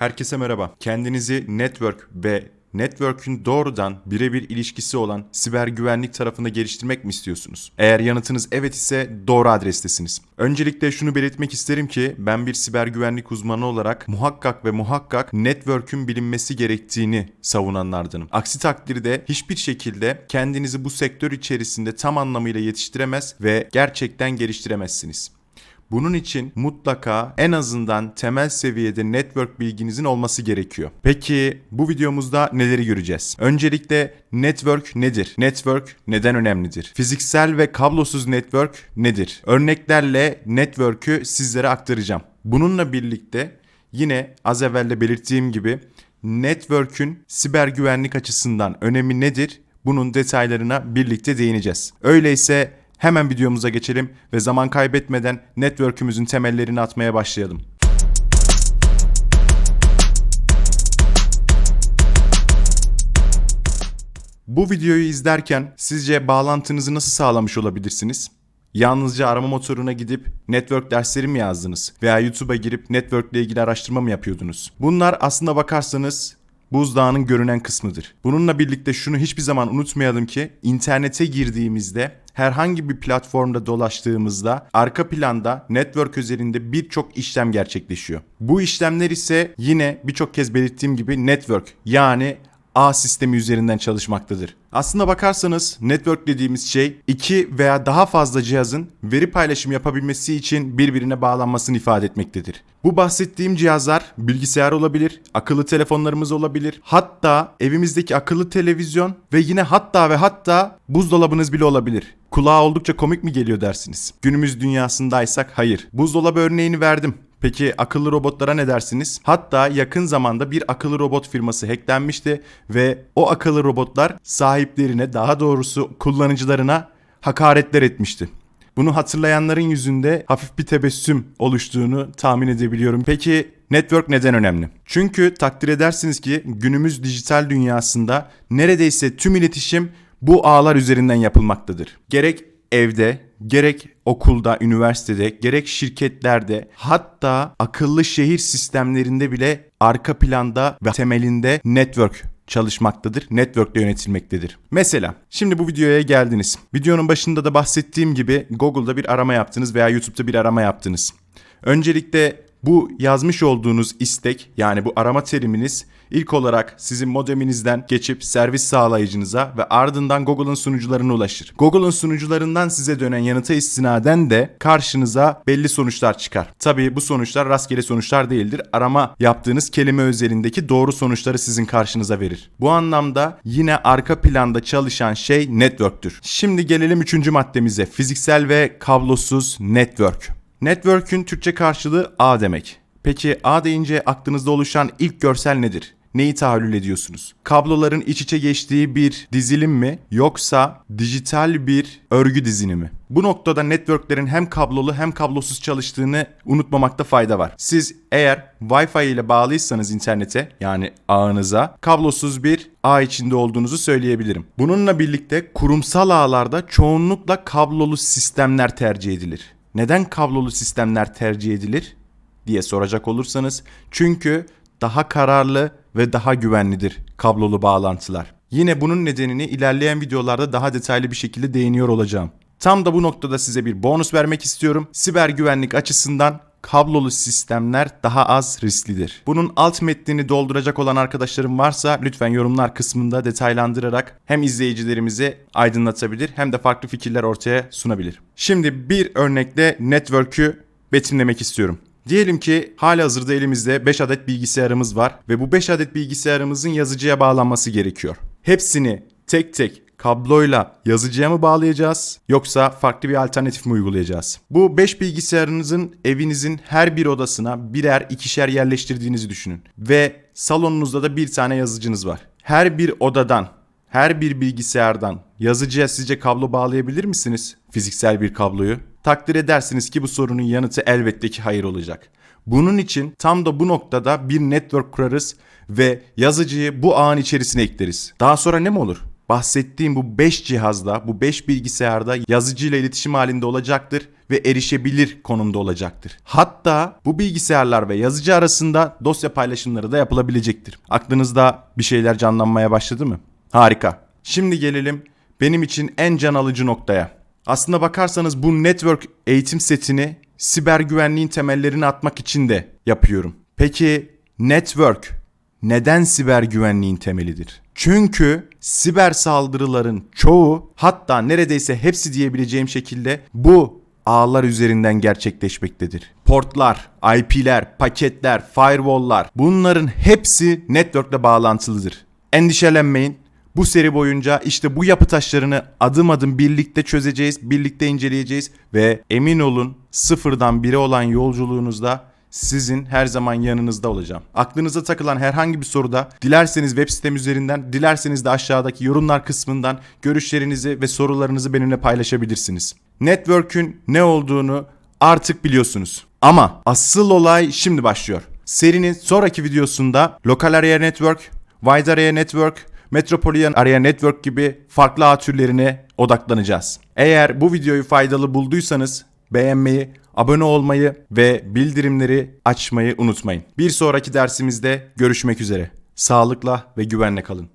Herkese merhaba. Kendinizi network ve network'ün doğrudan birebir ilişkisi olan siber güvenlik tarafında geliştirmek mi istiyorsunuz? Eğer yanıtınız evet ise doğru adrestesiniz. Öncelikle şunu belirtmek isterim ki ben bir siber güvenlik uzmanı olarak muhakkak ve muhakkak network'ün bilinmesi gerektiğini savunanlardanım. Aksi takdirde hiçbir şekilde kendinizi bu sektör içerisinde tam anlamıyla yetiştiremez ve gerçekten geliştiremezsiniz. Bunun için mutlaka en azından temel seviyede network bilginizin olması gerekiyor. Peki bu videomuzda neleri göreceğiz? Öncelikle network nedir? Network neden önemlidir? Fiziksel ve kablosuz network nedir? Örneklerle network'ü sizlere aktaracağım. Bununla birlikte yine az evvel de belirttiğim gibi network'ün siber güvenlik açısından önemi nedir? Bunun detaylarına birlikte değineceğiz. Öyleyse Hemen videomuza geçelim ve zaman kaybetmeden network'ümüzün temellerini atmaya başlayalım. Bu videoyu izlerken sizce bağlantınızı nasıl sağlamış olabilirsiniz? Yalnızca arama motoruna gidip network dersleri mi yazdınız? Veya YouTube'a girip network ile ilgili araştırma mı yapıyordunuz? Bunlar aslında bakarsanız buzdağının görünen kısmıdır. Bununla birlikte şunu hiçbir zaman unutmayalım ki internete girdiğimizde herhangi bir platformda dolaştığımızda arka planda network üzerinde birçok işlem gerçekleşiyor. Bu işlemler ise yine birçok kez belirttiğim gibi network yani ağ sistemi üzerinden çalışmaktadır. Aslında bakarsanız network dediğimiz şey iki veya daha fazla cihazın veri paylaşımı yapabilmesi için birbirine bağlanmasını ifade etmektedir. Bu bahsettiğim cihazlar bilgisayar olabilir, akıllı telefonlarımız olabilir, hatta evimizdeki akıllı televizyon ve yine hatta ve hatta buzdolabınız bile olabilir. Kulağa oldukça komik mi geliyor dersiniz? Günümüz dünyasındaysak hayır. Buzdolabı örneğini verdim. Peki akıllı robotlara ne dersiniz? Hatta yakın zamanda bir akıllı robot firması hacklenmişti ve o akıllı robotlar sahiplerine daha doğrusu kullanıcılarına hakaretler etmişti. Bunu hatırlayanların yüzünde hafif bir tebessüm oluştuğunu tahmin edebiliyorum. Peki network neden önemli? Çünkü takdir edersiniz ki günümüz dijital dünyasında neredeyse tüm iletişim bu ağlar üzerinden yapılmaktadır. Gerek evde, gerek okulda, üniversitede, gerek şirketlerde hatta akıllı şehir sistemlerinde bile arka planda ve temelinde network çalışmaktadır. Network ile yönetilmektedir. Mesela şimdi bu videoya geldiniz. Videonun başında da bahsettiğim gibi Google'da bir arama yaptınız veya YouTube'da bir arama yaptınız. Öncelikle bu yazmış olduğunuz istek yani bu arama teriminiz ilk olarak sizin modeminizden geçip servis sağlayıcınıza ve ardından Google'ın sunucularına ulaşır. Google'ın sunucularından size dönen yanıta istinaden de karşınıza belli sonuçlar çıkar. Tabii bu sonuçlar rastgele sonuçlar değildir. Arama yaptığınız kelime özelindeki doğru sonuçları sizin karşınıza verir. Bu anlamda yine arka planda çalışan şey network'tür. Şimdi gelelim üçüncü maddemize. Fiziksel ve kablosuz network. Network'ün Türkçe karşılığı ağ demek. Peki ağ deyince aklınızda oluşan ilk görsel nedir? Neyi tahayyül ediyorsunuz? Kabloların iç içe geçtiği bir dizilim mi yoksa dijital bir örgü dizini mi? Bu noktada networklerin hem kablolu hem kablosuz çalıştığını unutmamakta fayda var. Siz eğer Wi-Fi ile bağlıysanız internete yani ağınıza kablosuz bir ağ içinde olduğunuzu söyleyebilirim. Bununla birlikte kurumsal ağlarda çoğunlukla kablolu sistemler tercih edilir. Neden kablolu sistemler tercih edilir diye soracak olursanız çünkü daha kararlı ve daha güvenlidir kablolu bağlantılar. Yine bunun nedenini ilerleyen videolarda daha detaylı bir şekilde değiniyor olacağım. Tam da bu noktada size bir bonus vermek istiyorum. Siber güvenlik açısından kablolu sistemler daha az risklidir. Bunun alt metnini dolduracak olan arkadaşlarım varsa lütfen yorumlar kısmında detaylandırarak hem izleyicilerimizi aydınlatabilir hem de farklı fikirler ortaya sunabilir. Şimdi bir örnekle network'ü betimlemek istiyorum. Diyelim ki hala hazırda elimizde 5 adet bilgisayarımız var ve bu 5 adet bilgisayarımızın yazıcıya bağlanması gerekiyor. Hepsini tek tek kabloyla yazıcıya mı bağlayacağız yoksa farklı bir alternatif mi uygulayacağız? Bu 5 bilgisayarınızın evinizin her bir odasına birer ikişer yerleştirdiğinizi düşünün. Ve salonunuzda da bir tane yazıcınız var. Her bir odadan, her bir bilgisayardan yazıcıya sizce kablo bağlayabilir misiniz? Fiziksel bir kabloyu. Takdir edersiniz ki bu sorunun yanıtı elbette ki hayır olacak. Bunun için tam da bu noktada bir network kurarız ve yazıcıyı bu ağın içerisine ekleriz. Daha sonra ne mi olur? Bahsettiğim bu 5 cihazda, bu 5 bilgisayarda yazıcıyla iletişim halinde olacaktır ve erişebilir konumda olacaktır. Hatta bu bilgisayarlar ve yazıcı arasında dosya paylaşımları da yapılabilecektir. Aklınızda bir şeyler canlanmaya başladı mı? Harika. Şimdi gelelim benim için en can alıcı noktaya. Aslında bakarsanız bu network eğitim setini siber güvenliğin temellerini atmak için de yapıyorum. Peki network neden siber güvenliğin temelidir? Çünkü siber saldırıların çoğu hatta neredeyse hepsi diyebileceğim şekilde bu ağlar üzerinden gerçekleşmektedir. Portlar, IP'ler, paketler, firewall'lar bunların hepsi network'le bağlantılıdır. Endişelenmeyin. Bu seri boyunca işte bu yapı taşlarını adım adım birlikte çözeceğiz, birlikte inceleyeceğiz ve emin olun sıfırdan bire olan yolculuğunuzda sizin her zaman yanınızda olacağım. Aklınıza takılan herhangi bir soruda dilerseniz web sitem üzerinden, dilerseniz de aşağıdaki yorumlar kısmından görüşlerinizi ve sorularınızı benimle paylaşabilirsiniz. Network'ün ne olduğunu artık biliyorsunuz. Ama asıl olay şimdi başlıyor. Serinin sonraki videosunda Local Area Network, Wide Area Network, Metropolitan Area Network gibi farklı ağ türlerine odaklanacağız. Eğer bu videoyu faydalı bulduysanız beğenmeyi, abone olmayı ve bildirimleri açmayı unutmayın. Bir sonraki dersimizde görüşmek üzere. Sağlıkla ve güvenle kalın.